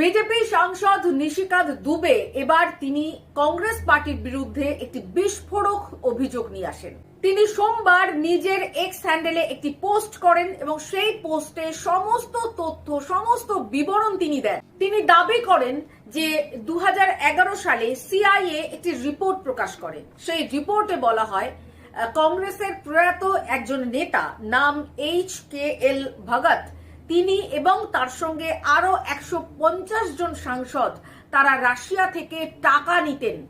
BJP সাংসদ নিশিকান্ত দুবে এবার তিনি কংগ্রেস পার্টির বিরুদ্ধে একটি বিস্ফোরক অভিযোগ নিয়ে আসেন। তিনি সোমবার নিজের এক্স হ্যান্ডেলে একটি পোস্ট করেন এবং সেই পোস্টে সমস্ত তথ্য, সমস্ত বিবরণ তিনি দেন। তিনি দাবি করেন যে দু হাজার এগারো সালে সিআইএ একটি রিপোর্ট প্রকাশ করে। সেই রিপোর্টে বলা হয় কংগ্রেসের প্রয়াত একজন নেতা নাম এইচ কে এল ভগত তিনি এবং তার সঙ্গে আরও একশো জন সাংসদ তারা রাশিয়া থেকে টাকা নিতেন।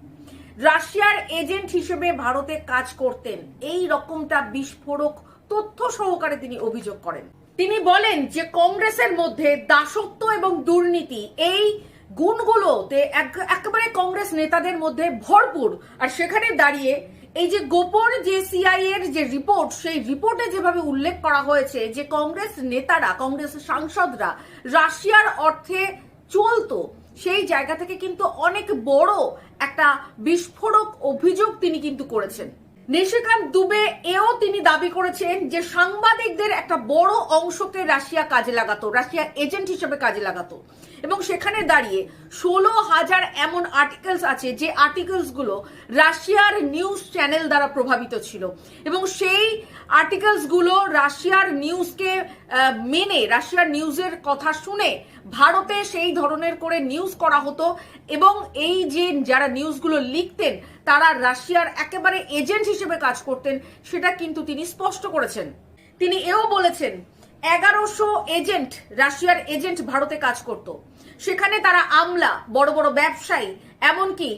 রাশিয়ার এজেন্ট হিসেবে ভারতে কাজ করতেন। এই রকমটা বিস্ফোরক তথ্য সহকারে তিনি অভিযোগ করেন। তিনি বলেন যে কংগ্রেসের মধ্যে দাসত্ব এবং দুর্নীতি, এই গুণগুলোতে এক- একেবারে কংগ্রেস নেতাদের মধ্যে ভরপুর। আর সেখানে দাঁড়িয়ে এই যে গোপন যে সিআই এর যে রিপোর্ট সেই রিপোর্টে যেভাবে উল্লেখ করা হয়েছে যে কংগ্রেস নেতারা, কংগ্রেস সাংসদরা রাশিয়ার অর্থে চলতো, সেই জায়গা থেকে কিন্তু অনেক বড় একটা বিস্ফোরক অভিযোগ তিনি কিন্তু করেছেন। নিশিকান্ত দুবে এও তিনি দাবি করেছেন যে সাংবাদিকদের একটা বড় অংশকে রাশিয়া কাজে লাগাতো, রাশিয়া এজেন্ট হিসেবে কাজে লাগাতো। এবং সেখানে দাঁড়িয়ে ষোলো হাজার এমন আর্টিকেলস আছে যে আর্টিকেলসগুলো রাশিয়ার নিউজ চ্যানেল দ্বারা প্রভাবিত ছিল। এবং সেই আর্টিকেলসগুলো রাশিয়ার নিউজকে মেনে, রাশিয়ার নিউজের কথা শুনে ভারতে সেই ধরনের করে নিউজ করা হতো। এবং এই যে যারা নিউজগুলো লিখতেন তারা রাশিয়ার একেবারে এজেন্ট হিসেবে কাজ করতেন, সেটা কিন্তু তিনি স্পষ্ট করেছেন। তিনি এও বলেছেন, এগারোশো এজেন্ট রাশিয়ার এজেন্ট ভারতে কাজ করত। সেখানে তারা আমলা, বড় বড় ব্যবসায়ী, এমনকি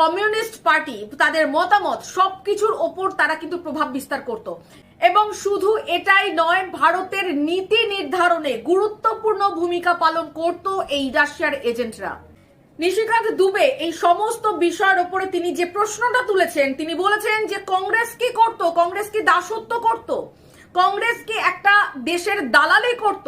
কমিউনিস্ট পার্টি, তাদের মতামত, সবকিছুর ওপর তারা কিন্তু প্রভাব বিস্তার করত। এবং শুধু এটাই নয়, ভারতের নীতি নির্ধারণে গুরুত্বপূর্ণ ভূমিকা পালন করত এই রাশিয়ার এজেন্টরা। নিশিকান্ত দুবে এই সমস্ত বিষয়ের উপরে তিনি যে প্রশ্নটা তুলেছেন, তিনি বলেছেন যে কংগ্রেস কি করত? কংগ্রেস কি দাসত্ব করত? কংগ্রেস কি একটা দেশের দালালি করত?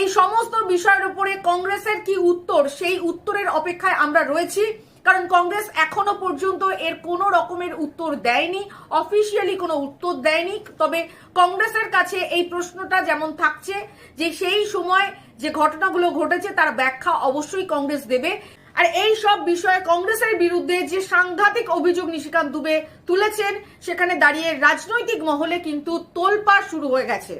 এই সমস্ত বিষয়ের উপরে কংগ্রেসের কি উত্তর? সেই উত্তরের অপেক্ষায় আমরা রয়েছি, কারণ কংগ্রেস এখনও পর্যন্ত এর কোনো রকমের উত্তর দেয়নি, অফিসিয়ালি কোনো উত্তর দেয়নি। তবে কংগ্রেসের কাছে এই প্রশ্নটা যেমন থাকছে, যে সেই সময় যে ঘটনাগুলো ঘটেছে তার ব্যাখ্যা অবশ্যই কংগ্রেস দেবে। আর এই সব বিষয়ে কংগ্রেসের বিরুদ্ধে যে সাংঘাতিক অভিযোগ নিশিকান্ত দুবে তুলেছেন, সেখানে দাঁড়িয়ে রাজনৈতিক মহলে কিন্তু তোলপাড় শুরু হয়ে গেছে।